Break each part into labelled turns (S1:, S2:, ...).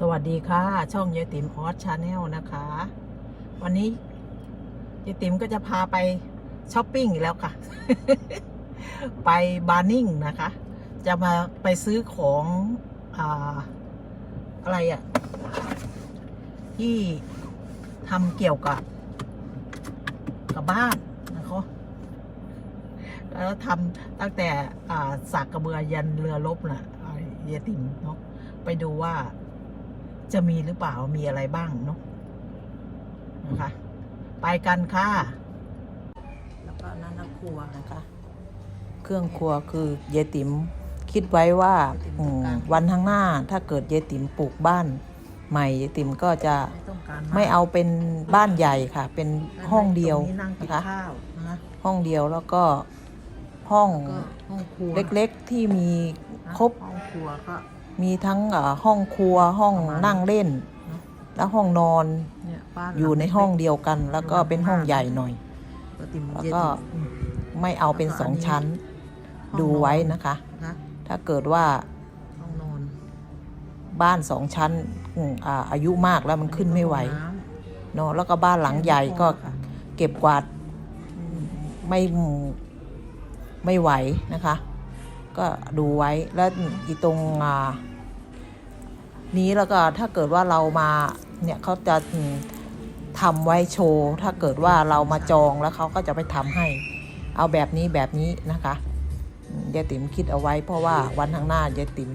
S1: สวัสดีค่ะ ช่องยายติ๋มออสชาแนลนะคะ วันนี้ยายติ๋มก็จะพาไปช้อปปิ้งอีกแล้วค่ะ ไปบาร์นิ่งนะคะ จะมาไปซื้อของอ่าอะไรอะที่ทำเกี่ยวกับ กับบ้านนะคะแล้วทำตั้งแต่อ่าสากกระเบือยันเรือรบน่ะอ่ายายติ๋มเนาะไปดูว่า จะมีหรือเปล่ามีอะไรบ้างเนาะนะคะ ไปกันค่ะ แล้วก็นั่นนะครัวนะคะ เครื่องครัวคือเยายติ๋มคิดไว้ว่าอืมวันข้างหน้าถ้าเกิดเยายติ๋มปลูกบ้านใหม่เยายติ๋มก็จะไม่เอาเป็นบ้านใหญ่ค่ะ เป็นห้องเดียวนะคะห้องเดียวแล้วก็ห้อง
S2: ห้องครัว
S1: เล็กๆที่มีครบ
S2: ห้องครัวก็
S1: มีทั้งเอ่อห้องครัวห้อง
S2: ประมาณ
S1: นั่งเล่น
S2: เนอะ
S1: แล้วห้องนอน
S2: เนี่ยบ้าน
S1: อยู่ในห้องเดียวกัน แล้วก็เป็นห้องใหญ่หน่อย
S2: ก็ติม
S1: แล้ว
S2: เย็น
S1: ก็
S2: อืม
S1: ไม่เอาเป็นสองชั้น
S2: ห้องนอน
S1: ดูไว้นะคะ
S2: นะ
S1: ถ้าเกิดว่า
S2: ห้องนอน
S1: บ้านสองชั้นอืมอ่าอายุมากแล้วมันขึ้นไม่ไหว
S2: ห้องน้
S1: เนาะแล้วก็บ้านหลังใหญ่ก็
S2: ค่ะ
S1: เก็บกวาดำ
S2: อืม
S1: ไม่ไม่ไหวนะคะ ก็ดูไว้แล้วอีตรงนี้แล้วก็ถ้าเกิดว่าเรามาเนี่ยเขาจะทำไว้โชว์ ถ้าเกิดว่าเรามาจองแล้วเขาก็จะไปทำให้ เอาแบบนี้แบบนี้นะคะยายติ๋มคิดเอาไว้ เพราะว่าวันข้างหน้ายายติ๋ม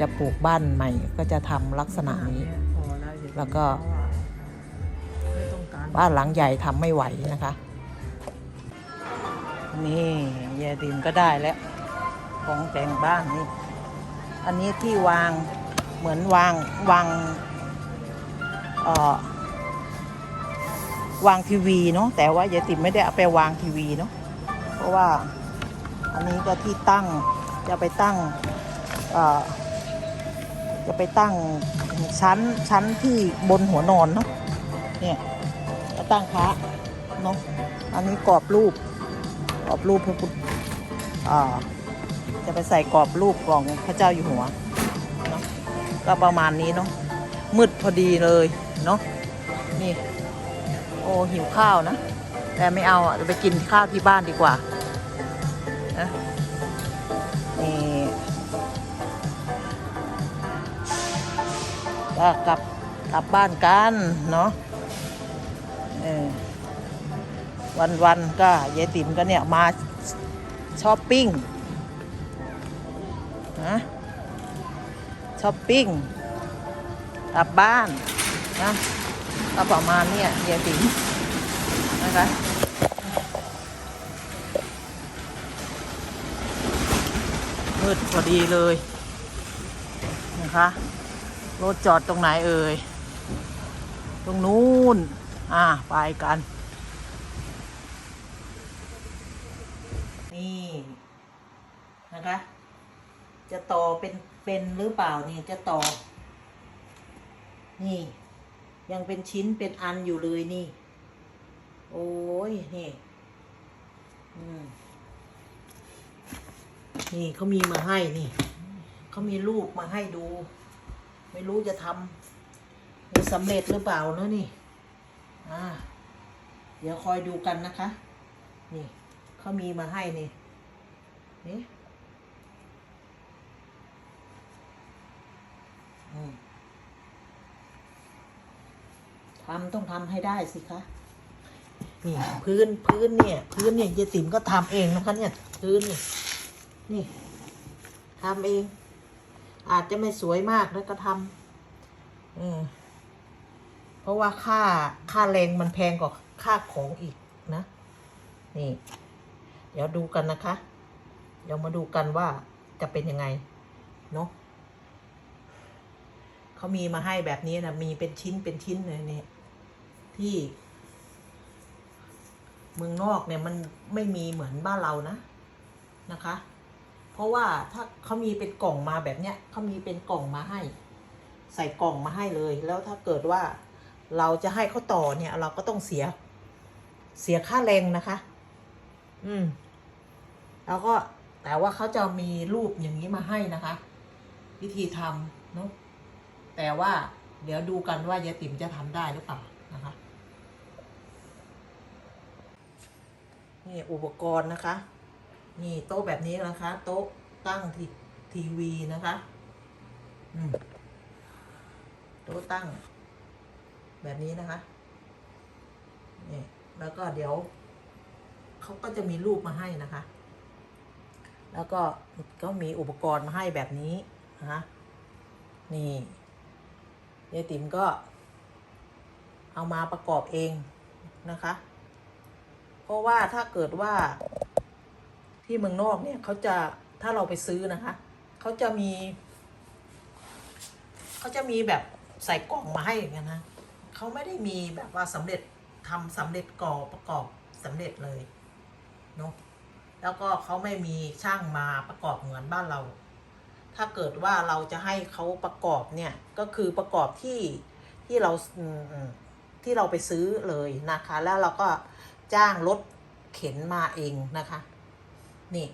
S1: จะปลูกบ้านใหม่ ก็จะทำลักษณะนี้
S2: แล้ว
S1: ก็บ้านหลังใหญ่ทำไม่ไหวนะคะ นี่ยายดิมก็ได้แล้ว ของแต่งบ้านนี่ อันนี้ที่วางเหมือนวางวางเอ่อวางทีวีเนาะแต่ว่ายายติ๋มไม่ได้เอาไปวางทีวีเนาะเพราะว่าอันนี้ก็ที่ตั้งจะไปตั้งเอ่อจะไปตั้งชั้นชั้นที่บนหัวนอนเนาะเนี่ยก็ตั้งพระเนาะอันนี้กรอบรูปกรอบรูปพระพุทธอ่า จะไปใส่กรอบรูปของพระเจ้าอยู่หัวเนาะก็ประมาณนี้เนาะมืดพอดีเลยเนาะนี่ โอ้หิวข้าวนะ แต่ไม่เอาอะจะไปกินข้าวที่บ้านดีกว่านะนี่ก็กลับกลับบ้านกันเนาะเออวันวันๆก็ยายติ๋มก็เนี่ยมาช้อปปิ้ง นะช้อปปิ้งกลับบ้านนะก็ประมาณนี้ยยายติ๋มนะคะมืดพอดีเลยนะคะรถจอดตรงไหนเอ่ย ตรงนู้น อ่า ไปกัน นี่ นะคะ จะต่อเป็นเป็นหรือเปล่านี่จะต่อ นี่ ยังเป็นชิ้นเป็นอันอยู่เลยนี่ โอ้ยนี่นี่เขามีมาให้นี่เขามีรูปมาให้ดู ไม่รู้จะทำสำเร็จหรือเปล่าเนอะนี่อ่าเดี๋ยวคอยดูกันนะคะ นี่เขามีมาให้นี่นี่ ทำต้องทำให้ได้สิคะนี่พื้นพื้นเนี่ย พื้นเนี่ยยายติ๋มก็ทำเองนะคะเนี่ย พื้นเนี่ยนี่ทำเอง อาจจะไม่สวยมากแล้วก็ทำเออเพราะว่าค่าค่าแรงมันแพงกว่าค่าของอีกนะ นี่ เดี๋ยวดูกันนะคะ เดี๋ยวมาดูกันว่าจะเป็นยังไง เนาะเขามีมาให้แบบนี้นะมีเป็นชิ้นเป็นชิ้นเลยเนี่ย ที่เมืองนอกเนี่ยมันไม่มีเหมือนบ้านเรานะนะคะ เพราะว่าถ้าเขามีเป็นกล่องมาแบบเนี้ยเขามีเป็นกล่องมาให้ ใส่กล่องมาให้เลย แล้วถ้าเกิดว่าเราจะให้เขาต่อเนี่ย เราก็ต้องเสีย เสียค่าแรงนะคะ อืม แล้วก็แต่ว่าเขาจะมีรูปอย่างนี้มาให้นะคะ วิธีทำเนาะแต่ว่าเดี๋ยวดูกันว่ายายติ๋มจะทำได้หรือเปล่านะคะ นี่อุปกรณ์นะคะ นี่โต๊ะแบบนี้นะคะ โต๊ะตั้งทีทีวีนะคะอืมโต๊ะตั้ง แบบนี้นะคะนี่แล้วก็เดี๋ยวเขาก็จะมีรูปมาให้นะคะ แล้วก็ก็มีอุปกรณ์มาให้แบบนี้นะคะนี่ยายติ๋มก็เอามาประกอบเองนะคะ เพราะว่าถ้าเกิดว่า ที่เมืองนอกเนี่ยเขาจะถ้าเราไปซื้อนะคะเขาจะมีเขาจะมีแบบใส่กล่องมาให้อย่างเงี้ยนะเขาไม่ได้มีแบบว่าสำเร็จทำสำเร็จก่อประกอบสำเร็จเลยเนาะแล้วก็เขาไม่มีช่างมาประกอบเหมือนบ้านเรา ถ้าเกิดว่าเราจะให้เขาประกอบเนี่ยก็คือประกอบที่ที่เราที่เราไปซื้อเลยนะคะ แล้วเราก็ จ้างรถเข็นมาเองนะคะ นี่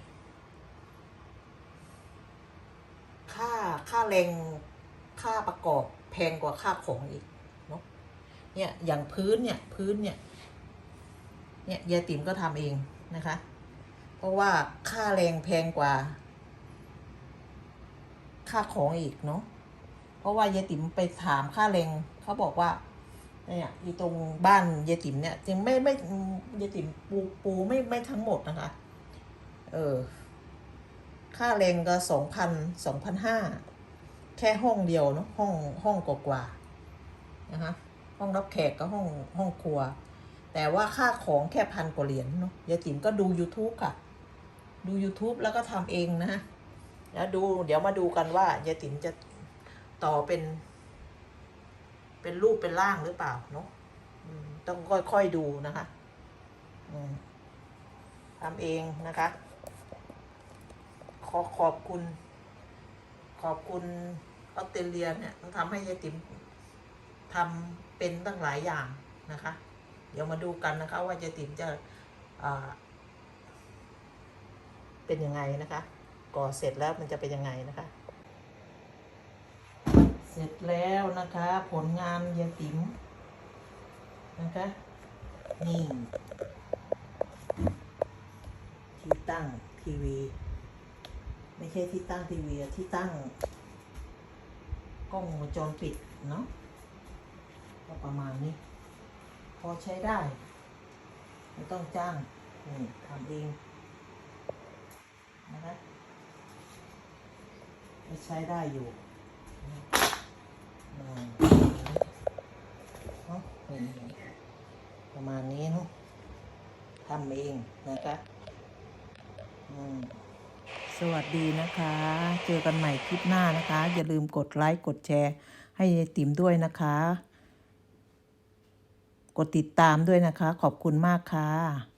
S1: ค่าค่าแรงค่าประกอบแพงกว่าค่าของอีกเนาะเนี่ยอย่างพื้นเนี่ยพื้นเนี่ย เนี่ยยายติ๋มก็ทำเองนะคะ เพราะว่าค่าแรงแพงกว่า ค่าของอีกเนาะเพราะว่ายายติ๋มไปถามค่าแรงเขาบอกว่า เนี่ยอยู่ตรงบ้านยายติ๋มเนี่ยจึงไม่ไม่ยายติ๋มปูปูไม่ไม่ทั้งหมดนะคะ เออ ค่าแรงก็สองพันสองพันห้าแค่ห้องเดียวเนาะห้องห้องกว่าๆนะคะห้องรับแขกก็ห้องห้องครัว แต่ว่าค่าของแค่พันกว่าเหรียญเนาะยายติ๋มก็ดู YouTube ค่ะ ดู YouTube แล้วก็ทำเองนะฮะแล้วดูเดี๋ยวมาดูกันว่ายายติ๋มจะต่อเป็น เป็นรูปเป็นร่างหรือเปล่าเนาะต้องค่อยๆดูนะคะทำเองนะคะ ขอขอบคุณ ขอบคุณออสเตรเลียเนี่ยทำให้ยายติ๋มทำเป็นตั้งหลายอย่างนะคะ เดี๋ยวมาดูกันนะคะ ว่ายายติ๋มจะเป็นยังไงนะคะ ก่อเสร็จแล้วมันจะเป็นยังไงนะคะ ร็จแล้วนะคะ ผลงานยายติ๋มนะคะนี่ที่ตั้งทีวี ไม่ใช่ที่ตั้งทีวีอะที่ตั้งกล้องวงจรปิดเนาะก็ประมาณนี้ พอใช้ได้ ไม่ต้องจ้างนี่ทำเองนะคะใช้ได้อยู่ ประมาณนี้เนาะทำเองนะคะสวัสดีนะคะ เจอกันใหม่คลิปหน้านะคะ อย่าลืมกดไลค์กดแชร์ ให้ติ๋มด้วยนะคะ กดติดตามด้วยนะคะ ขอบคุณมากค่ะ